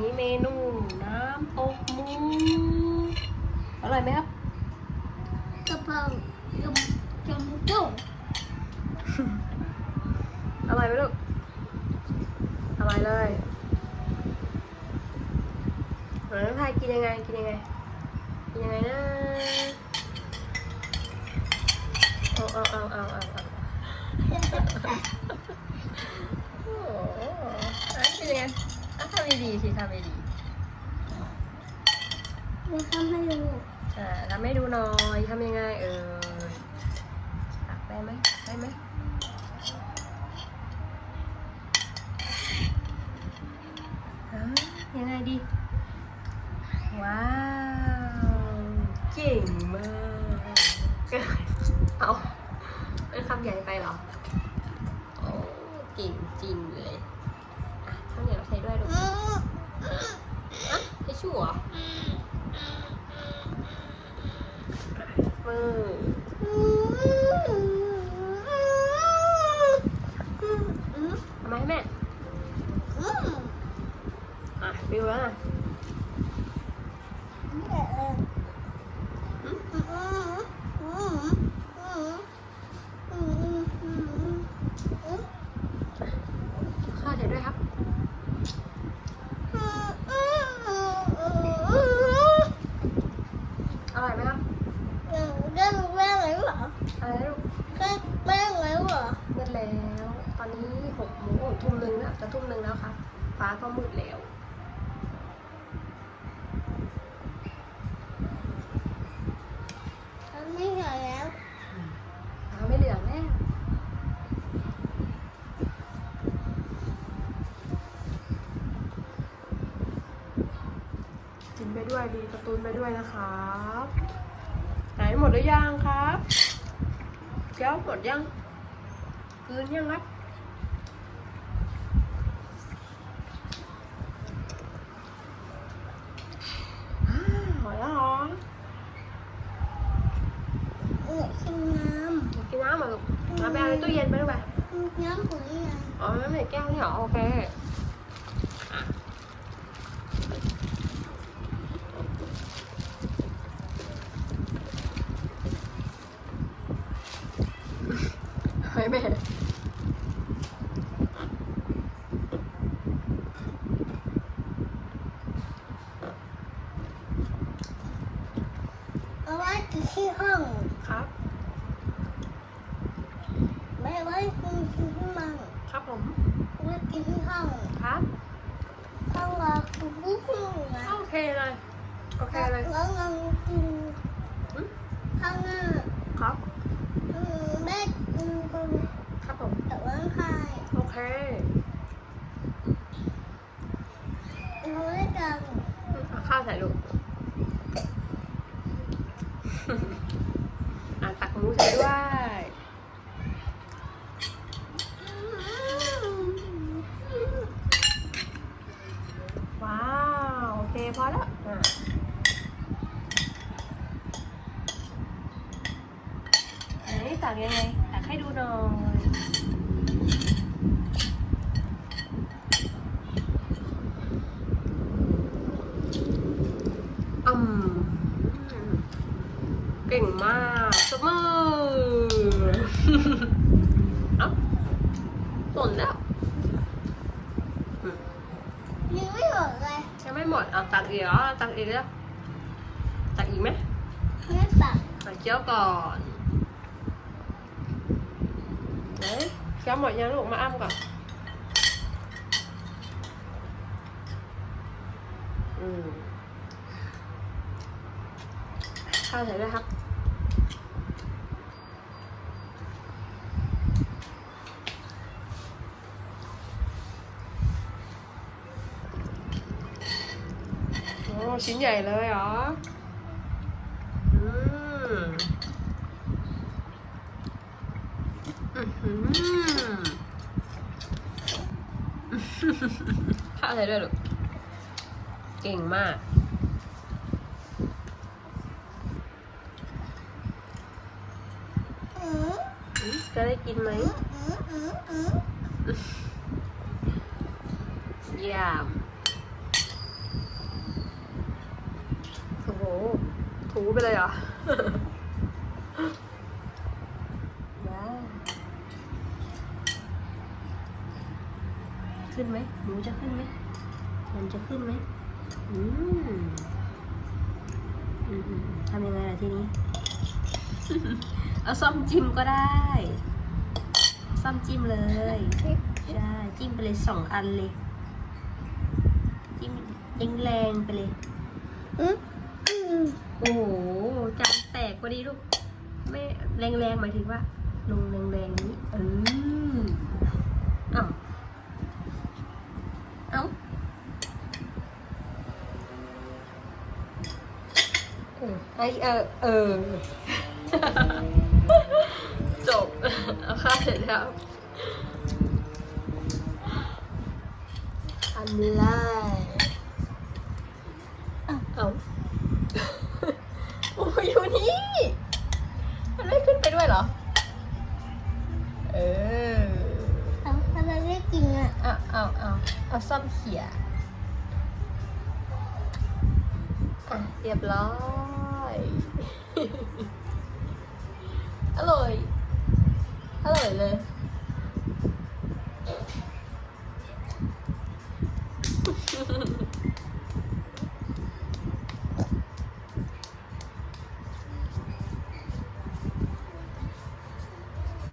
นี้เมนูน้ำตกหมูอร่อยไหมครับกระเพราจมจมจุ่มอร่อยไหมลูกอร่อยเลยเหมือนน้องพายกินยังไงกินยังไงกินยังไงนะเอาเอาเอาเอาเอาเอาโอ้โหอะกินยังไง อะทำดีๆสิทำดีไม่ทำให้ดูๆอ่าทำให้ดูหน่อยทำยังไงเออตักได้ไหมตักได้ไหมฮะยังไงดี ว้าวเก่งมาก เอาเป็นคำใหญ่ไปเหรอโอ้เก่งจริงเลย ด้วยดูอืมอะทิชชู่เหรอมืออืมอืมทำไมาให้แม่ อะฟิวแล้วนะ อืมอืมอืมอืมอืมอืมอืม ข้าวใส่ด้วยครับ อร่อยไหมครับอะไรนะลูกเมืดแล้ว ตอนนี้หกโมงโอ้ยทุ่มหนึ่งแล้วจะทุ่มหนึ่งแล้วครับฟ้าก็มืดแล้ว ฟ้าไม่เหลืองแล้ว กินไปด้วยดูการ์ตูนไปด้วยนะครับไหนหมดหรือยังครับแก้วหมดยังคืนยังครับอ้าวหมดแล้วเหรออยากกินน้ำเหรอลูกน้ำไปเอาในตู้เย็นไปลูกไปอ๋อน้ำในแก้วนี่เหรอโอเคอะ ให้แม่เอาไว้ที่ห้องครับ ไม่ไว้กินที่มังครับผมไว้กินที่ห้องครับห้องเราคือที่ห้องนะโอเคเลยโอเคเลยแล้วเรากินอืมข้างหน้าครับ ไม่กินครับผมแต่ว่าใครโอเคเราไม่กันข้าวใส่ลูก อะตักหมูใส่ด้วย ว้าว โอเคพอแล้วอะไหนตั กยังไงตักให้ดูหน่อยอืมเก่งมากสมือเอ้าหล่นแล้วอืมยังไม่หมดเลยยังไม่หมดเอาตักอีกเหรอตักอีกแล้วตักอีกไหมแม่ตักตักเคี้ยวก่อน ไหนเคี้ยวหมดยังลูกมาอ้ำก่อนอืมข้าวใส่ด้วยครับ โอ้ชิ้นใหญ่เลยเหรอ อืมอื้อหือ ข้าอะไรด้วยลูกเก่งมากจะได้กินไหมยำโอ้โหถูไปเลยอะ ขึ้นไหมหมูจะขึ้นไหมมันจะขึ้นไหมอืมทำยังไงล่ะทีนี้ เอาซ่อมจิ้มก็ได้ ซ่อมจิ้มเลย ใช่ จิ้มไปเลยสองอันเลย จิ้มแรงๆไปเลยโอ้โหจานแตกพอดีลูก ไม่แรงๆหมายถึงว่า ลงแรงๆนี้ อืมเอ้าเอ้าเออ ไอเออเออ จบเอาค่าเสร็จแล้วอันแรกเอาโอ้ยอยู่นี่มันไม่ขึ้นไปด้วยเหรอ เออ เอาทำไมไม่กินอะ เอาเอาเอาเอาซ่อมเขี่ย อะเรียบร้อย อร่อย อร่อยเลย